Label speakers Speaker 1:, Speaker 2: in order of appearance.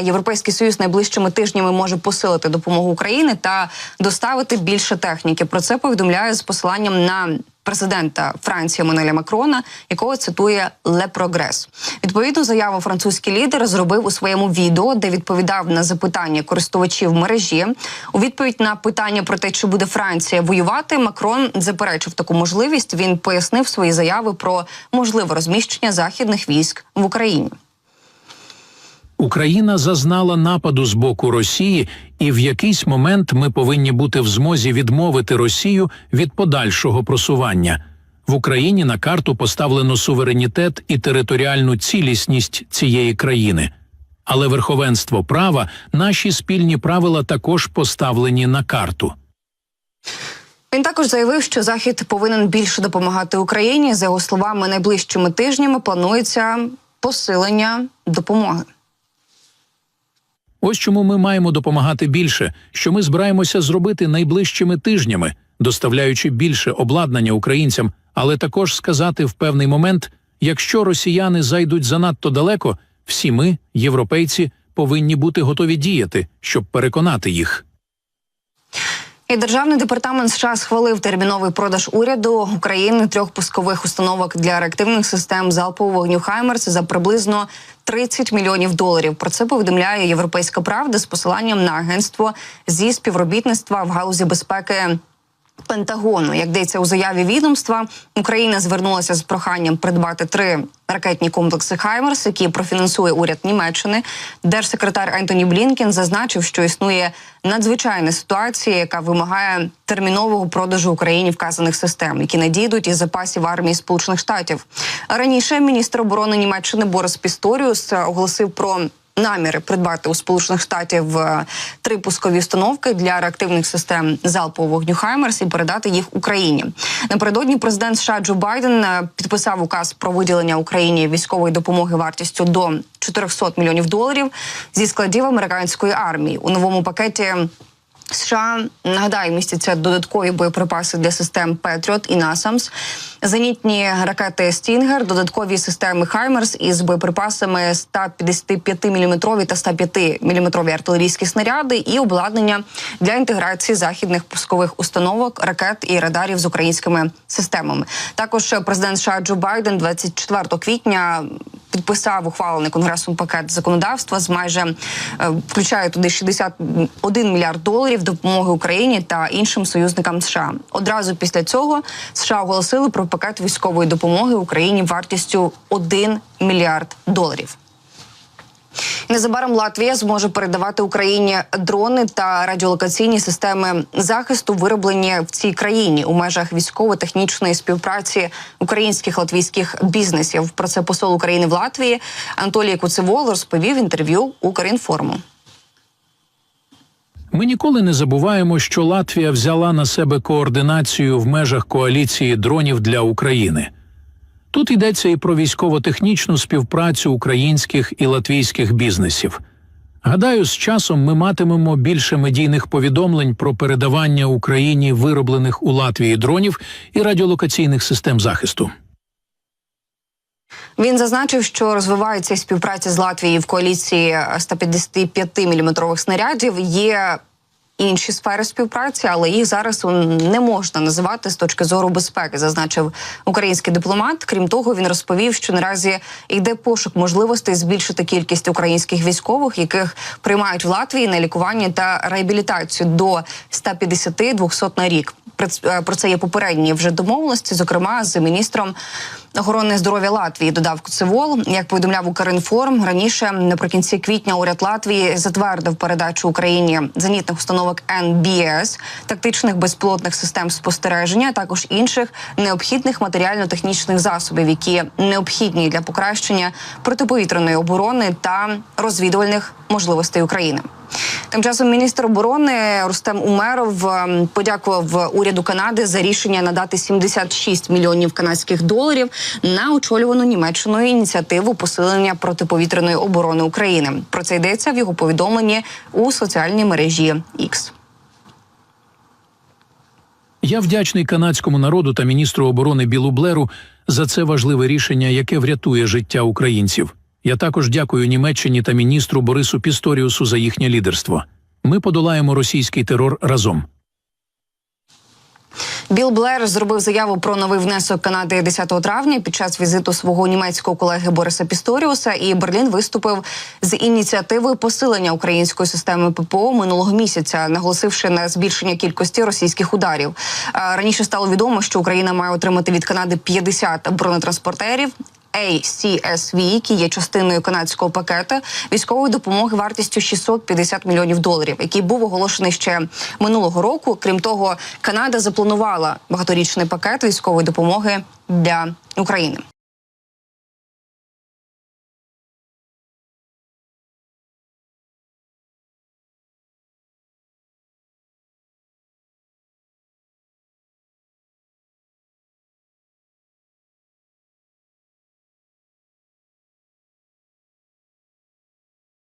Speaker 1: Європейський союз найближчими тижнями може посилити допомогу Україні та доставити більше техніки. Про це повідомляє з посиланням на президента Франції Манеля Макрона, якого цитує Ле Прогрес. Відповідну заяву французький лідер зробив у своєму відео, де відповідав на запитання користувачів мережі. У відповідь на питання про те, чи буде Франція воювати, Макрон заперечив таку можливість. Він пояснив свої заяви про можливе розміщення західних військ в Україні.
Speaker 2: Україна зазнала нападу з боку Росії, і в якийсь момент ми повинні бути в змозі відмовити Росію від подальшого просування. В Україні на карту поставлено суверенітет і територіальну цілісність цієї країни. Але верховенство права, наші спільні правила також поставлені на карту.
Speaker 1: Він також заявив, що захід повинен більше допомагати Україні. За його словами, найближчими тижнями планується посилення допомоги.
Speaker 2: Ось чому ми маємо допомагати більше, що ми збираємося зробити найближчими тижнями, доставляючи більше обладнання українцям, але також сказати в певний момент, якщо росіяни зайдуть занадто далеко, всі ми, європейці, повинні бути готові діяти, щоб переконати їх.
Speaker 1: І державний департамент США схвалив терміновий продаж уряду України трьох пускових установок для реактивних систем залпового вогню Хаймерс за приблизно 30 мільйонів доларів. Про це повідомляє Європейська Правда з посиланням на агентство зі співробітництва в галузі безпеки. Пентагону, як йдеться у заяві відомства, Україна звернулася з проханням придбати три ракетні комплекси Хаймерс, які профінансує уряд Німеччини. Держсекретар Ентоні Блінкен зазначив, що існує надзвичайна ситуація, яка вимагає термінового продажу Україні вказаних систем, які надійдуть із запасів армії Сполучених Штатів. Раніше міністр оборони Німеччини Борис Пісторіус оголосив про наміри придбати у Сполучених Штатів е, три пускові установки для реактивних систем залпового вогню Хаймерс і передати їх Україні. Напередодні президент США Джо Байден е, підписав указ про виділення Україні військової допомоги вартістю до 400 мільйонів доларів зі складів американської армії у новому пакеті. США нагадаю, містяться додаткові боєприпаси для систем Петріот і Насамс, зенітні ракети Стінгер, додаткові системи Хаймерс із боєприпасами 155 мм та 105 мм артилерійські снаряди і обладнання для інтеграції західних пускових установок, ракет і радарів з українськими системами. Також президент США Джо Байден 24 квітня підписав ухвалений конгресом пакет законодавства з майже е, включає туди 61 мільярд доларів допомоги Україні та іншим союзникам США. Одразу після цього США оголосили про пакет військової допомоги Україні вартістю 1 мільярд доларів. Незабаром Латвія зможе передавати Україні дрони та радіолокаційні системи захисту, вироблені в цій країні у межах військово-технічної співпраці українських латвійських бізнесів. Про це посол України в Латвії Анатолій Куцевол розповів інтерв'ю Укрінформу.
Speaker 2: Ми ніколи не забуваємо, що Латвія взяла на себе координацію в межах коаліції дронів для України. Тут йдеться і про військово-технічну співпрацю українських і латвійських бізнесів. Гадаю, з часом ми матимемо більше медійних повідомлень про передавання Україні вироблених у Латвії дронів і радіолокаційних систем захисту.
Speaker 1: Він зазначив, що розвивається співпраця з Латвією в коаліції 155 мм снарядів. Є інші сфери співпраці, але їх зараз не можна називати з точки зору безпеки, зазначив український дипломат. Крім того, він розповів, що наразі йде пошук можливостей збільшити кількість українських військових, яких приймають в Латвії на лікування та реабілітацію до 150-200 на рік. Про це є попередні вже домовленості, зокрема з міністром охорони здоров'я Латвії додав Куцевол. Як повідомляв Укрінформ, раніше наприкінці квітня уряд Латвії затвердив передачу Україні зенітних установок НБС, тактичних безпілотних систем спостереження, а також інших необхідних матеріально-технічних засобів, які необхідні для покращення протиповітряної оборони та розвідувальних можливостей України. Тим часом міністр оборони Рустем Умеров ем, подякував уряду Канади за рішення надати 76 мільйонів канадських доларів на очолювану Німеччиною ініціативу посилення протиповітряної оборони України. Про це йдеться в його повідомленні у соціальній мережі X.
Speaker 2: Я вдячний канадському народу та міністру оборони Білу Блеру за це важливе рішення, яке врятує життя українців. Я також дякую Німеччині та міністру Борису Пісторіусу за їхнє лідерство. Ми подолаємо російський терор разом.
Speaker 1: Біл Блер зробив заяву про новий внесок Канади 10 травня під час візиту свого німецького колеги Бориса Пісторіуса. І Берлін виступив з ініціативою посилення української системи ППО минулого місяця, наголосивши на збільшення кількості російських ударів. Раніше стало відомо, що Україна має отримати від Канади 50 бронетранспортерів. ACSV, які є частиною канадського пакета військової допомоги вартістю 650 мільйонів доларів, який був оголошений ще минулого року. Крім того, Канада запланувала багаторічний пакет військової допомоги для України.